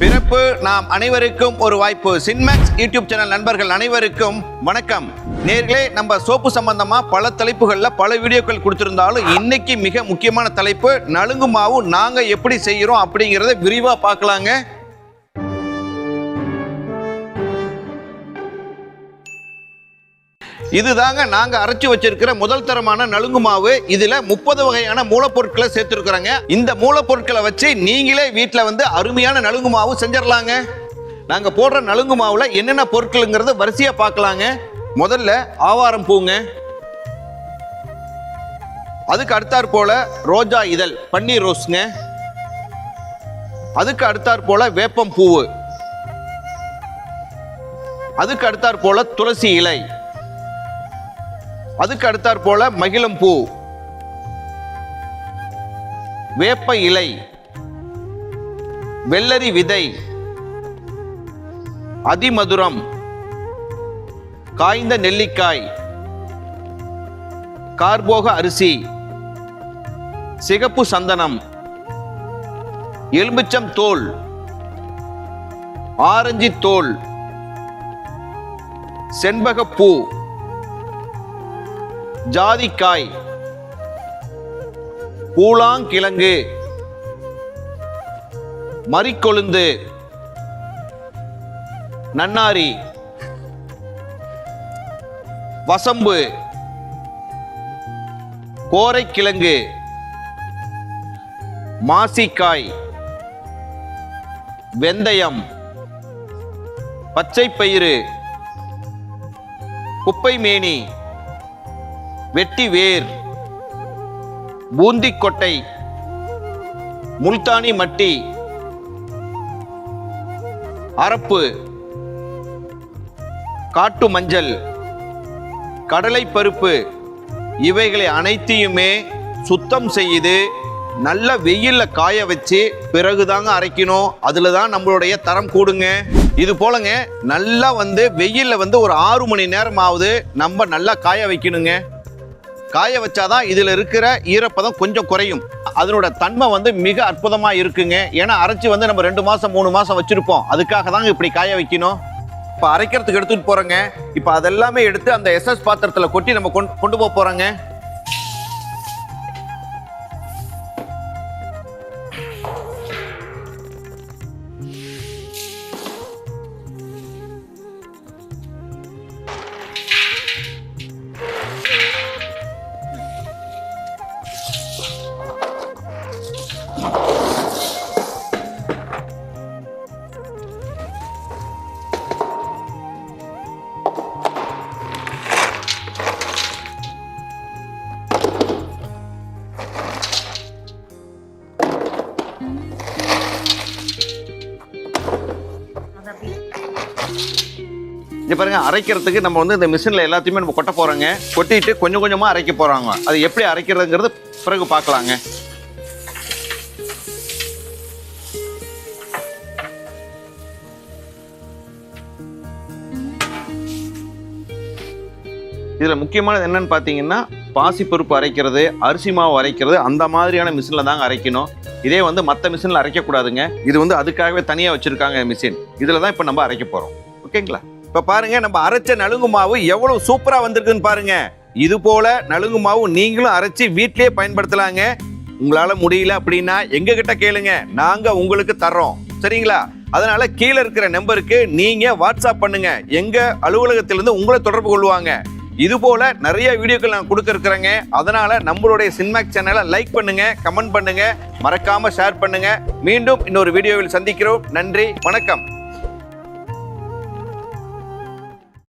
பிறப்பு நாம் அனைவருக்கும் ஒரு வாய்ப்பு. சின்மேக்ஸ் யூடியூப் சேனல் நண்பர்கள் அனைவருக்கும் வணக்கம். நேர்களே நம்ம சோப்பு சம்பந்தமா பல தலைப்புகளில் பல வீடியோக்கள் கொடுத்திருந்தாலும் இன்னைக்கு மிக முக்கியமான தலைப்பு நலுங்கு மாவு நாங்க எப்படி செய்கிறோம் அப்படிங்கிறத விரிவா பார்க்கலாங்க. இதுதாங்க நாங்க அரைச்சு வச்சிருக்கிற முதல் தரமான நலுங்கு மாவு. இதுல முப்பது வகையான மூலப்பொருட்களை சேர்த்துருக்குறோங்க. இந்த மூலப்பொருட்களை வச்சு நீங்களே வீட்டில் வந்து அருமையான நலுங்கு மாவு செஞ்சிடலாங்க நாங்க போடுற நலுங்கு மாவுல என்னென்ன பொருட்கள்ங்கிறது வரிசையா பார்க்கலாங்க முதல்ல ஆவாரம் பூங்க. அதுக்கு அடுத்தாற் போல ரோஜா இதழ் பன்னீர் ரோஸ்ங்க. அதுக்கு அடுத்தாற் போல வேப்பம் பூவு. அதுக்கு அடுத்தாற் போல துளசி இலை. அதுக்கு அடுத்தாற் போல மகிழம் பூ. வேப்ப இலை. வெள்ளரி விதை. அதிமதுரம். காய்ந்த நெல்லிக்காய். கார்போக அரிசி. சிகப்பு சந்தனம். எலுமிச்சம் தோல். ஆரஞ்சு தோல். செண்பகப்பூ ஜாதிக்காய். பூலாங்கிழங்கு மறிக்கொழுந்து. நன்னாரி. வசம்பு. கோரைக்கிழங்கு. மாசிக்காய். வெந்தயம். பச்சைப்பயிறு. குப்பைமேனி. வெட்டி வேர் பூந்திக்கொட்டை முல்தானி மட்டி அரப்பு காட்டு மஞ்சள் கடலை பருப்பு இவைகளை அனைத்தையுமே சுத்தம் செய்து நல்ல வெயிலில் காய வச்சு பிறகுதாங்க அரைக்கணும். அதில் தான் நம்மளுடைய தரம் கூடுங்க. இது போலங்க நல்லா வந்து வெயிலில் வந்து ஒரு ஆறு மணி நேரம் ஆகுது நம்ம நல்லா காய வைக்கணுங்க. காய வச்சாதான் இதில் இருக்கிற ஈரப்பதம் கொஞ்சம் குறையும். அதனோட தன்மை வந்து மிக அற்புதமாக இருக்குங்க. ஏன்னா அரைச்சி வந்து நம்ம ரெண்டு மாதம் மூணு மாதம் வச்சுருப்போம். அதுக்காக தாங்க இப்படி காய வைக்கணும். இப்போ அரைக்கிறதுக்கு எடுத்துகிட்டு போகிறோங்க இப்போ அதெல்லாமே எடுத்து அந்த எஸ்எஸ் பாத்திரத்தில் கொட்டி நம்ம கொண்டு கொண்டு போக போகிறோங்க இங்க பாருங்க அரைக்கிறதுக்கு நம்ம வந்து இந்த மிஷினில் எல்லாத்தையுமே நம்ம கொட்ட போறோங்க. கொட்டிட்டு கொஞ்சம் கொஞ்சமா அரைக்க போறாங்க. அது எப்படி அரைக்கிறதுங்கிறது பிறகு பார்க்கலாங்க. இதில் முக்கியமானது என்னன்னு பார்த்தீங்கன்னா பாசிப்பருப்பு அரைக்கிறது அரிசி மாவு அரைக்கிறது அந்த மாதிரியான மிஷினில் தாங்க அரைக்கணும். இதே வந்து மற்ற மிஷினில் அரைக்கக்கூடாதுங்க இது வந்து அதுக்காகவே தனியாக வச்சுருக்காங்க மிஷின் இதில் தான் இப்போ நம்ம அரைக்க போகிறோம் ஓகேங்களா? இப்போ பாருங்க நம்ம அரைச்ச நலுங்கு மாவு எவ்வளவு சூப்பராக வந்திருக்குன்னு பாருங்க. இது போல நலுங்கு மாவு நீங்களும் அரைச்சி வீட்டிலேயே பயன்படுத்தலாங்க. உங்களால முடியல அப்படின்னா எங்க கிட்ட கேளுங்க. நாங்க உங்களுக்கு தர்றோம். சரிங்களா? அதனால கீழே இருக்கிற நம்பருக்கு நீங்க வாட்ஸ்அப் பண்ணுங்க. எங்க அலுவலகத்திலிருந்து உங்களை தொடர்பு கொள்வாங்க. இது போல நிறைய வீடியோக்கள் நான் கொடுக்க அதனால் அதனால நம்மளுடைய சின்மேக் சேனலை லைக் பண்ணுங்க கமெண்ட் பண்ணுங்க. மறக்காம ஷேர் பண்ணுங்க. மீண்டும் இன்னொரு வீடியோவில் சந்திக்கிறோம். நன்றி வணக்கம்.